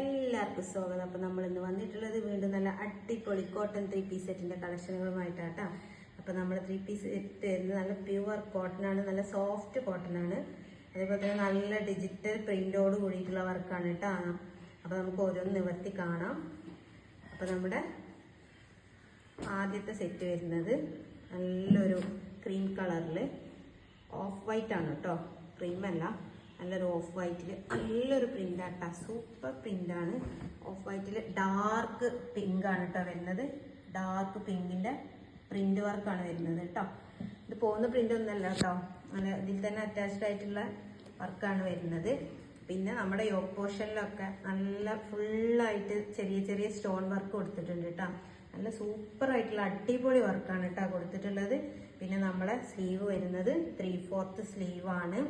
എല്ലാവർക്കും സ്വാഗതം. അപ്പൊ നമ്മൾ ഇന്ന് വന്നിട്ടുള്ളത് വീണ്ടും നല്ല അടിപൊളി കോട്ടൺ ത്രീ പീസ് സെറ്റിന്റെ കളക്ഷനുകളുമായിട്ടാട്ടോ. അപ്പൊ നമ്മൾ ത്രീ പീസ് സെറ്റ് നല്ല പ്യുവർ കോട്ടൺ ആണ് നല്ല സോഫ്റ്റ് കോട്ടൺ ആണ്. അതേപോലെ തന്നെ നല്ല ഡിജിറ്റൽ പ്രിന്റോട് കൂടിയിട്ടുള്ള വർക്കാണ് കേട്ടോ അപ്പൊ നമുക്ക് ഓരോന്ന് നിവർത്തി കാണാം. അപ്പൊ നമ്മുടെ ആദ്യത്തെ സെറ്റ് വരുന്നത് നല്ലൊരു ക്രീം കളറിൽ ഓഫ് വൈറ്റ് ആണ് കേട്ടോ ക്രീം അല്ല. നല്ലൊരു ഓഫ് വൈറ്റിൽ നല്ലൊരു പ്രിന്റ് ആട്ടാ സൂപ്പർ പ്രിന്റ് ആണ്. ഓഫ് വൈറ്റിൽ ഡാർക്ക് പിങ്ക് ആണ് കേട്ടോ വരുന്നത്. ഡാർക്ക് പിങ്കിന്റെ പ്രിന്റ് വർക്കാണ് വരുന്നത് കേട്ടോ ഇത് പോകുന്ന പ്രിന്റ് ഒന്നല്ല കേട്ടോ നല്ല ഇതിൽ തന്നെ അറ്റാച്ച്ഡ് ആയിട്ടുള്ള വർക്കാണ് വരുന്നത്. പിന്നെ നമ്മുടെ യോഗ പോർഷനിലൊക്കെ നല്ല ഫുള്ളായിട്ട് ചെറിയ ചെറിയ സ്റ്റോൺ വർക്ക് കൊടുത്തിട്ടുണ്ട് കേട്ടോ നല്ല സൂപ്പർ ആയിട്ടുള്ള അടിപൊളി വർക്കാണ് കേട്ടോ കൊടുത്തിട്ടുള്ളത്. പിന്നെ നമ്മുടെ സ്ലീവ് വരുന്നത് ത്രീ ഫോർത്ത് സ്ലീവാണ്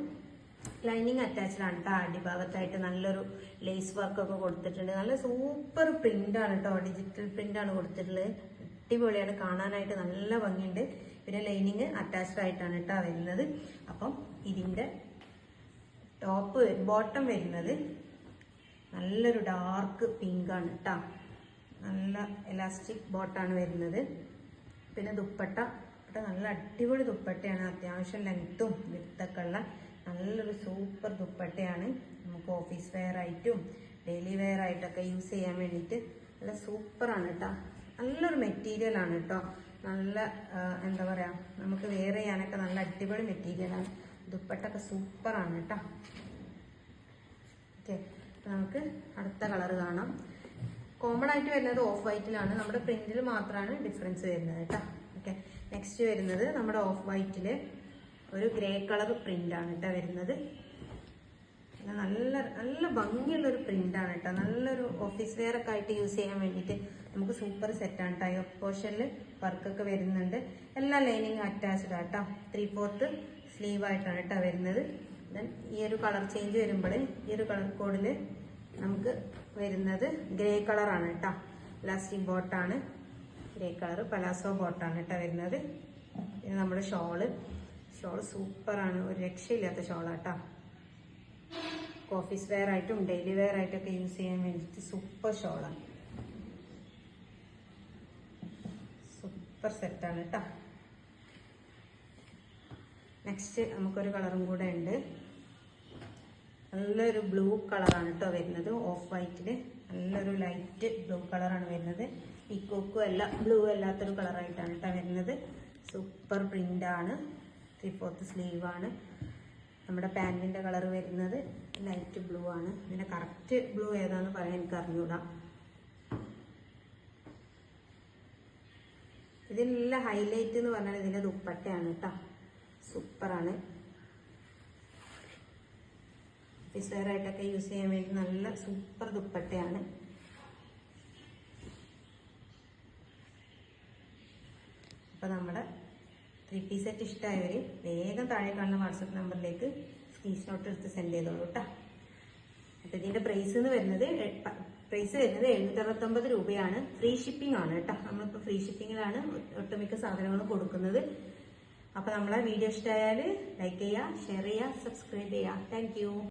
ലൈനിങ് അറ്റാച്ച്ഡ് ആണ് കേട്ടോ അടിഭാഗത്തായിട്ട് നല്ലൊരു ലേസ് വർക്ക് ഒക്കെ കൊടുത്തിട്ടുണ്ട്. നല്ല സൂപ്പർ പ്രിന്റ് ആണ് കേട്ടോ ഡിജിറ്റൽ പ്രിന്റ് ആണ് കൊടുത്തിട്ടുള്ളത്. അടിപൊളിയാണ്. കാണാനായിട്ട് നല്ല ഭംഗിയുണ്ട്. പിന്നെ ലൈനിങ് അറ്റാച്ച്ഡ് ആയിട്ടാണ് കേട്ടോ വരുന്നത്. അപ്പം ഇതിന്റെ ടോപ്പ് ബോട്ടം വരുന്നത് നല്ലൊരു ഡാർക്ക് പിങ്ക് ആണ് കേട്ടോ നല്ല എലാസ്റ്റിക് ബോട്ടാണ് വരുന്നത്. പിന്നെ ദുപ്പട്ട. നല്ല അടിപൊളി ദുപ്പട്ടയാണ്. അത്യാവശ്യം ലെങ്ത്തും വിത്തൊക്കെ ഉള്ള നല്ലൊരു സൂപ്പർ ദുപ്പട്ടയാണ്. നമുക്ക് ഓഫീസ് വെയർ ആയിട്ടും ഡെയിലി വെയർ ആയിട്ടൊക്കെ യൂസ് ചെയ്യാൻ വേണ്ടിയിട്ട് നല്ല സൂപ്പറാണ് കേട്ടോ നല്ലൊരു മെറ്റീരിയൽ ആണ് കേട്ടോ നല്ല എന്താ പറയുക നമുക്ക് വെയർ ചെയ്യാനൊക്കെ നല്ല അടിപൊളി മെറ്റീരിയലാണ് ദുപ്പട്ടൊക്കെ സൂപ്പറാണ് കേട്ടോ ഓക്കെ നമുക്ക് അടുത്ത കളർ കാണാം. കോമൺ ആയിട്ട് വരുന്നത് ഓഫ് വൈറ്റിലാണ് നമ്മുടെ പ്രിന്റിൽ മാത്രമാണ് ഡിഫറൻസ് വരുന്നത് കേട്ടോ ഓക്കെ നെക്സ്റ്റ് വരുന്നത് നമ്മുടെ ഓഫ് വൈറ്റിൽ ഒരു ഗ്രേ കളർ പ്രിന്റ് ആണ് കേട്ടോ വരുന്നത്. നല്ല നല്ല ഭംഗിയുള്ള ഒരു പ്രിന്റ് ആണ് കേട്ടോ നല്ലൊരു ഓഫീസ് വെയർ ഒക്കെ ആയിട്ട് യൂസ് ചെയ്യാൻ വേണ്ടിയിട്ട് നമുക്ക് സൂപ്പർ സെറ്റ് ആണ് കേട്ടോ പോർഷനിൽ വർക്കൊക്കെ വരുന്നുണ്ട്. എല്ലാ ലൈനിങ് അറ്റാച്ച്ഡ് കേട്ടോ ത്രീ ഫോർത്ത് സ്ലീവ് ആയിട്ടാണ് കേട്ടോ വരുന്നത്. ദെൻ ഈ ഒരു കളർ ചേഞ്ച് വരുമ്പോൾ ഈ ഒരു കളർ കോഡിൽ നമുക്ക് വരുന്നത് ഗ്രേ കളറാണ് കേട്ടോ ലാസ്റ്റിക് ബോട്ടാണ് ഗ്രേ കളർ പലാസോ ബോട്ടാണ് കേട്ടോ വരുന്നത്. ഇത് നമ്മുടെ ഷോൾ ഷോൾ സൂപ്പറാണ്. ഒരു രക്ഷയില്ലാത്ത ഷോളാട്ടോ. ഓഫീസ് വെയർ ആയിട്ടും ഡെയിലി വെയർ ആയിട്ടൊക്കെ യൂസ് ചെയ്യാൻ വേണ്ടിയിട്ട് സൂപ്പർ ഷോളാണ് സൂപ്പർ സെറ്റാണ് കേട്ടോ നെക്സ്റ്റ് നമുക്കൊരു കളറും കൂടെ ഉണ്ട്. നല്ലൊരു ബ്ലൂ കളറാണ് കേട്ടോ വരുന്നത്. ഓഫ് വൈറ്റിൽ നല്ലൊരു ലൈറ്റ് ബ്ലൂ കളറാണ് വരുന്നത്. ഈ ഇക്കോക്കും അല്ല ബ്ലൂ അല്ലാത്തൊരു കളറായിട്ടാണ് കേട്ടോ വരുന്നത്. സൂപ്പർ പ്രിന്റ് ആണ് ത്രീ ഫോർത്ത് ആണ്. നമ്മുടെ പാന്റിന്റെ കളർ വരുന്നത് ലൈറ്റ് ബ്ലൂ ആണ്. ഇതിന്റെ കറക്റ്റ് ബ്ലൂ ഏതാന്ന് പറയാൻ എനിക്ക് അറിഞ്ഞൂടാ ഇതിലുള്ള ഹൈലൈറ്റ് എന്ന് പറഞ്ഞാൽ ഇതിന്റെ ദുപ്പട്ടയാണ് കേട്ടോ സൂപ്പറാണ് ഓഫീസ് വെയർ യൂസ് ചെയ്യാൻ വേണ്ടി നല്ല സൂപ്പർ ദുപ്പട്ടയാണ്. അപ്പോൾ നമ്മുടെ ത്രീ സെറ്റ് ഇഷ്ടമായവർ വേഗം താഴെ കാണുന്ന വാട്സപ്പ് നമ്പറിലേക്ക് സ്ക്രീൻഷോട്ട് എടുത്ത് സെൻഡ് ചെയ്തോളൂ കേട്ടോ അപ്പോൾ ഇതിന്റെ പ്രൈസ് എന്ന് വരുന്നത് പ്രൈസ് വരുന്നത് എഴുന്നൂറ്ററുപത്തൊമ്പത് രൂപയാണ്. ഫ്രീ ഷിപ്പിംഗ് ആണ് കേട്ടോ നമ്മളിപ്പോൾ ഫ്രീ ഷിപ്പിങ്ങിലാണ് ഒട്ടുമിക്ക സാധനങ്ങളും കൊടുക്കുന്നത്. അപ്പോൾ നമ്മളെ വീഡിയോ ഇഷ്ടമായാൽ ലൈക്ക് ചെയ്യുക ഷെയർ ചെയ്യുക സബ്സ്ക്രൈബ് ചെയ്യുക താങ്ക്